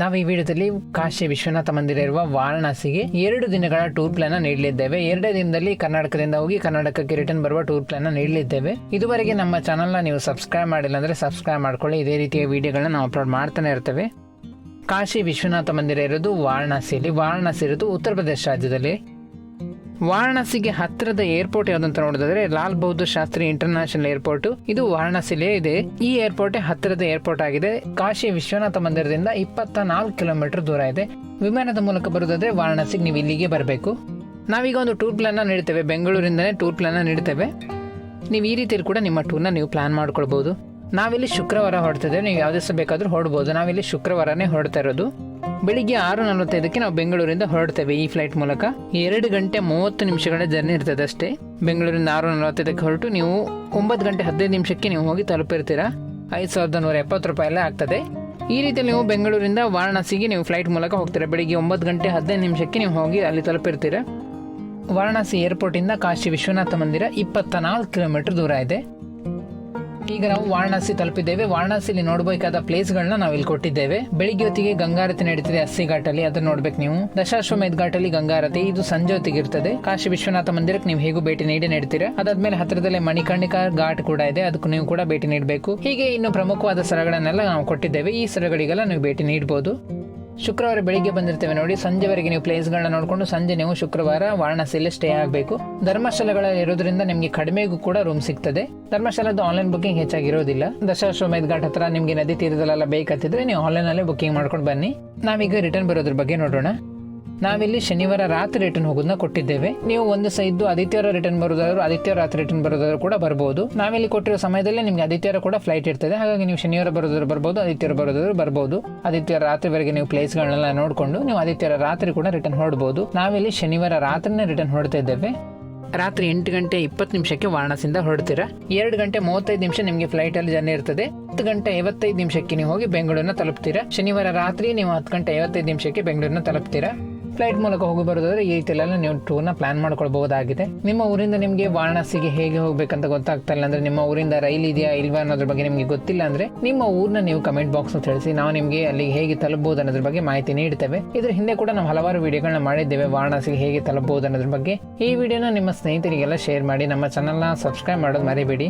ನಾವು ಈ ವಿಡಿಯೋದಲ್ಲಿ ಕಾಶಿ ವಿಶ್ವನಾಥ ಮಂದಿರ ಇರುವ ವಾರಣಾಸಿಗೆ ಎರಡು ದಿನಗಳ ಟೂರ್ ಪ್ಲಾನ್ ನೀಡಲಿದ್ದೇವೆ. ಎರಡೇ ದಿನದಲ್ಲಿ ಕರ್ನಾಟಕದಿಂದ ಹೋಗಿ ಕರ್ನಾಟಕಕ್ಕೆ ರಿಟರ್ನ್ ಬರುವ ಟೂರ್ ಪ್ಲಾನ್ ನೀಡಲಿದ್ದೇವೆ. ಇದುವರೆಗೆ ನಮ್ಮ ಚಾನಲ್ನ ನೀವು ಸಬ್ಸ್ಕ್ರೈಬ್ ಮಾಡಿಲ್ಲ ಅಂದರೆ ಸಬ್ಸ್ಕ್ರೈಬ್ ಮಾಡ್ಕೊಳ್ಳಿ. ಇದೇ ರೀತಿಯ ವಿಡಿಯೋಗಳನ್ನ ನಾವು ಅಪ್ಲೋಡ್ ಮಾಡ್ತಾನೆ ಇರ್ತೇವೆ. ಕಾಶಿ ವಿಶ್ವನಾಥ ಮಂದಿರ ಇರೋದು ವಾರಣಾಸಿಯಲ್ಲಿ. ವಾರಣಾಸಿ ಇರೋದು ಉತ್ತರ ಪ್ರದೇಶ ರಾಜ್ಯದಲ್ಲಿ. ವಾರಣಾಸಿಗೆ ಹತ್ತಿರದ ಏರ್ಪೋರ್ಟ್ ಯಾವ್ದಂತ ನೋಡಿದ್ರೆ ಲಾಲ್ ಬಹದ್ದೂರ್ ಶಾಸ್ತ್ರಿ ಇಂಟರ್ನ್ಯಾಷನಲ್ ಏರ್ಪೋರ್ಟ್. ಇದು ವಾರಣಾಸಿಲೇ ಇದೆ. ಈ ಏರ್ಪೋರ್ಟ್ ಹತ್ತಿರದ ಏರ್ಪೋರ್ಟ್ ಆಗಿದೆ. ಕಾಶಿ ವಿಶ್ವನಾಥ ಮಂದಿರದಿಂದ ಇಪ್ಪತ್ತ ನಾಲ್ಕು ಕಿಲೋಮೀಟರ್ ದೂರ ಇದೆ. ವಿಮಾನದ ಮೂಲಕ ಬರುವುದಾದ್ರೆ ವಾರಣಾಸಿಗೆ ನೀವು ಇಲ್ಲಿಗೆ ಬರಬೇಕು. ನಾವೀಗ ಒಂದು ಟೂರ್ ಪ್ಲಾನ್ ನೀಡ್ತೇವೆ. ಬೆಂಗಳೂರಿಂದನೇ ಟೂರ್ ಪ್ಲಾನ್ ನೀಡ್ತೇವೆ. ನೀವು ಈ ರೀತಿಯಲ್ಲಿ ಕೂಡ ನಿಮ್ಮ ಟೂರ್ನ ನೀವು ಪ್ಲಾನ್ ಮಾಡ್ಕೊಳ್ಬಹುದು ನಾವಿಲ್ಲಿ ಶುಕ್ರವಾರ ಹೊರಡ್ತಿದ್ದೇವೆ. ನೀವು ಯಾವುದೇ ಸಹ ಬೇಕಾದರೂ ಹೊರಡ್ಬೋದು. ನಾವಿಲ್ಲಿ ಶುಕ್ರವಾರನೇ ಹೊರಡ್ತಾ ಇರೋದು. ಬೆಳಿಗ್ಗೆ ಆರು ನಲವತ್ತೈದಕ್ಕೆ ನಾವು ಬೆಂಗಳೂರಿಂದ ಹೊರಡ್ತೇವೆ ಈ ಫ್ಲೈಟ್ ಮೂಲಕ. ಎರಡು ಗಂಟೆ ಮೂವತ್ತು ನಿಮಿಷಗಳ ಜರ್ನಿ ಇರ್ತದೆ ಅಷ್ಟೇ. ಬೆಂಗಳೂರಿಂದ ಆರು ನಲವತ್ತೈದಕ್ಕೆ ಹೊರಟು ನೀವು ಒಂಬತ್ತು ಗಂಟೆ ಹದಿನೈದು ನಿಮಿಷಕ್ಕೆ ನೀವು ಹೋಗಿ ತಲುಪಿರ್ತೀರಾ. ಐದು ಸಾವಿರದ ನೂರ ಎಪ್ಪತ್ತು ರೂಪಾಯಲ್ಲೇ ಆಗ್ತದೆ. ಈ ರೀತಿಯಲ್ಲಿ ನೀವು ಬೆಂಗಳೂರಿಂದ ವಾರಣಾಸಿಗೆ ನೀವು ಫ್ಲೈಟ್ ಮೂಲಕ ಹೋಗ್ತೀರಾ. ಬೆಳಿಗ್ಗೆ ಒಂಬತ್ತು ಗಂಟೆ ಹದಿನೈದು ನಿಮಿಷಕ್ಕೆ ನೀವು ಹೋಗಿ ಅಲ್ಲಿ ತಲುಪಿರ್ತೀರಾ. ವಾರಣಾಸಿ ಏರ್ಪೋರ್ಟಿಂದ ಕಾಶಿ ವಿಶ್ವನಾಥ ಮಂದಿರ ಇಪ್ಪತ್ತ ನಾಲ್ಕು ಕಿಲೋಮೀಟರ್ ದೂರ ಇದೆ. ಈಗ ನಾವು ವಾರಣಾಸಿ ತಲುಪಿದ್ದೇವೆ. ವಾರಣಾಸಿಲಿ ನೋಡಬೇಕಾದ ಪ್ಲೇಸ್ಗಳನ್ನ ನಾವು ಇಲ್ಲಿ ಕೊಟ್ಟಿದ್ದೇವೆ. ಬೆಳಿಗ್ಗೆ ಹೊತ್ತಿಗೆ ಗಂಗಾರತಿ ನಡೀತಿದೆ ಅಸ್ಸಿ ಘಾಟಲ್ಲಿ. ಅದನ್ನ ನೋಡ್ಬೇಕು ನೀವು. ದಶಾಶ್ವಮೇಧ ಘಾಟಲ್ಲಿ ಗಂಗಾರತಿ. ಇದು ಸಂಜೆ ಹೊತ್ತಿಗೆ ಇರ್ತದೆ. ಕಾಶಿ ವಿಶ್ವನಾಥ ಮಂದಿರಕ್ಕೆ ನೀವು ಹೇಗೂ ಭೇಟಿ ನೀಡಿ ನೀಡ್ತೀರ? ಅದಾದ್ಮೇಲೆ ಹತ್ತಿರದಲ್ಲೇ ಮಣಿಕರ್ಣಿಕಾ ಘಾಟ್ ಕೂಡ ಇದೆ. ಅದಕ್ಕೂ ನೀವು ಕೂಡ ಭೇಟಿ ನೀಡಬೇಕು. ಹೀಗೆ ಇನ್ನು ಪ್ರಮುಖವಾದ ಸ್ಥಳಗಳನ್ನೆಲ್ಲ ನಾವು ಕೊಟ್ಟಿದ್ದೇವೆ. ಈ ಸ್ಥಳಗಳಿಗೆಲ್ಲ ನೀವು ಭೇಟಿ ನೀಡಬಹುದು ಶುಕ್ರವಾರ ಬೆಳಿಗ್ಗೆ ಬಂದಿರ್ತೇವೆ ನೋಡಿ. ಸಂಜೆವರೆಗೆ ನೀವು ಪ್ಲೇಸ್ಗಳನ್ನ ನೋಡಿಕೊಂಡು ಸಂಜೆ ನೀವು ಶುಕ್ರವಾರ ವಾರಣಾಸಿಯಲ್ಲಿ ಸ್ಟೇ ಆಗಬೇಕು. ಧರ್ಮಶಾಲೆಗಳಲ್ಲಿ ಇರೋದ್ರಿಂದ ನಿಮಗೆ ಕಡಿಮೆಗೂ ಕೂಡ ರೂಮ್ ಸಿಗ್ತದೆ. ಧರ್ಮಶಾಲದ ಆನ್ಲೈನ್ ಬುಕಿಂಗ್ ಹೆಚ್ಚಾಗಿರೋದಿಲ್ಲ. ದಶಾಶ್ವಮೇಧ ಘಾಟ್ ಹತ್ರ ನಿಮಗೆ ನದಿ ತೀರದಲ್ಲೆಲ್ಲ ಬೇಕಂತಿದ್ರೆ ನೀವು ಆನ್ಲೈನಲ್ಲೇ ಬುಕ್ಕಿಂಗ್ ಮಾಡ್ಕೊಂಡು ಬನ್ನಿ. ನಾವೀಗ ರಿಟರ್ನ್ ಬರೋದ್ರ ಬಗ್ಗೆ ನೋಡೋಣ. ನಾವಿಲ್ಲಿ ಶನಿವಾರ ರಾತ್ರಿ ರಿಟರ್ನ್ ಹೋಗೋದನ್ನ ಕೊಟ್ಟಿದ್ದೇವೆ. ನೀವು ಒಂದು ಸಹ ಇದ್ದು ಆದಿತ್ಯವಾರ ರಿಟರ್ನ್ ಬರೋದಾದ್ರು ಆದಿತ್ಯ ರಾತ್ರಿ ರಿಟರ್ನ್ ಬರೋದಾದ್ರು ಕೂಡ ಬರ್ಬೋದು. ನಾವಿಲ್ಲಿ ಕೊಟ್ಟಿರೋ ಸಮಯದಲ್ಲಿ ನಿಮ್ಗೆ ಆದಿತ್ಯವಾರ ಕೂಡ ಫ್ಲೈಟ್ ಇರ್ತದೆ. ಹಾಗಾಗಿ ನೀವು ಶನಿವಾರ ಬರೋದಾದ್ರು ಬರ್ಬೋದು, ಆದಿತ್ಯವಾರ ಬರೋದಾದ್ರು ಬರ್ಬೋದು. ಆದಿತ್ಯ ರಾತ್ರಿವರೆಗೆ ನೀವು ಪ್ಲೇಸ್ಗಳನ್ನೆಲ್ಲ ನೋಡಿಕೊಂಡು ನೀವು ಆದಿತ್ಯವಾರ ರಾತ್ರಿ ಕೂಡ ರಿಟರ್ನ್ ಹೊರಡ್ಬೋದು. ನಾವಿಲ್ಲಿ ಶನಿವಾರ ರಾತ್ರಿನೇ ರಿಟರ್ನ್ ಹೊಡ್ತಾ ಇದ್ದೇವೆ. ರಾತ್ರಿ ಎಂಟು ಗಂಟೆ ಇಪ್ಪತ್ತು ನಿಮಿಷಕ್ಕೆ ವಾರಣಾಸಿಯಿಂದ ಹೊರಡ್ತೀರಾ? ಎರಡು ಗಂಟೆ ಮೂವತ್ತೈದು ನಿಮಿಷ ನಿಮಗೆ ಫ್ಲೈಟ್ ಅಲ್ಲಿ ಜರ್ನಿ ಇರ್ತದೆ. ಹತ್ತು ಗಂಟೆ ಐವತ್ತೈದು ನಿಮಿಷಕ್ಕೆ ನೀವು ಹೋಗಿ ಬೆಂಗಳೂರನ್ನ ತಲುಪ್ತೀರಾ? ಶನಿವಾರ ರಾತ್ರಿ ನೀವು ಹತ್ತು ಗಂಟೆ ಐವತ್ತೈದು ನಿಮಿಷಕ್ಕೆ ಬೆಂಗಳೂರನ್ನ ತಲುಪ್ತೀರಾ? ಫ್ಲೈಟ್ ಮೂಲಕ ಹೋಗಿ ಬರೋದಾದ್ರೆ ಈ ರೀತಿಯೆಲ್ಲ ನೀವು ಟೂರ್ನ ಪ್ಲಾನ್ ಮಾಡ್ಕೊಳ್ಬಹುದಾಗಿದೆ. ನಿಮ್ಮ ಊರಿಂದ ನಿಮಗೆ ವಾರಣಾಸಿಗೆ ಹೇಗೆ ಹೋಗ್ಬೇಕಂತ ಗೊತ್ತಾಗ್ತಾ ಇಲ್ಲ ಅಂದ್ರೆ ನಿಮ್ಮ ಊರಿಂದ ರೈಲ್ ಇದೆಯಾ ಇಲ್ವಾ ಅನ್ನೋದ್ರ ಬಗ್ಗೆ ನಿಮಗೆ ಗೊತ್ತಿಲ್ಲ ಅಂದ್ರೆ ನಿಮ್ಮ ಊರ್ನ ನೀವು ಕಮೆಂಟ್ ಬಾಕ್ಸ್ ತಿಳಿಸಿ, ನಾವು ನಿಮಗೆ ಅಲ್ಲಿ ಹೇಗೆ ತಲುಪಬಹುದು ಅನ್ನೋದ್ರ ಬಗ್ಗೆ ಮಾಹಿತಿ ನೀಡ್ತೇವೆ. ಇದ್ರ ಹಿಂದೆ ಕೂಡ ನಾವು ಹಲವಾರು ವಿಡಿಯೋಗಳನ್ನ ಮಾಡಿದ್ದೇವೆ, ವಾರಣಾಸಿಗೆ ಹೇಗೆ ತಲುಪಬಹುದು ಅನ್ನೋದ್ರ ಬಗ್ಗೆ. ಈ ವಿಡಿಯೋನ ನಿಮ್ಮ ಸ್ನೇಹಿತರಿಗೆಲ್ಲ ಶೇರ್ ಮಾಡಿ, ನಮ್ಮ ಚಾನಲ್ನ ಸಬ್ಸ್ಕ್ರೈಬ್ ಮಾಡೋದು ಮರಿಬೇಡಿ.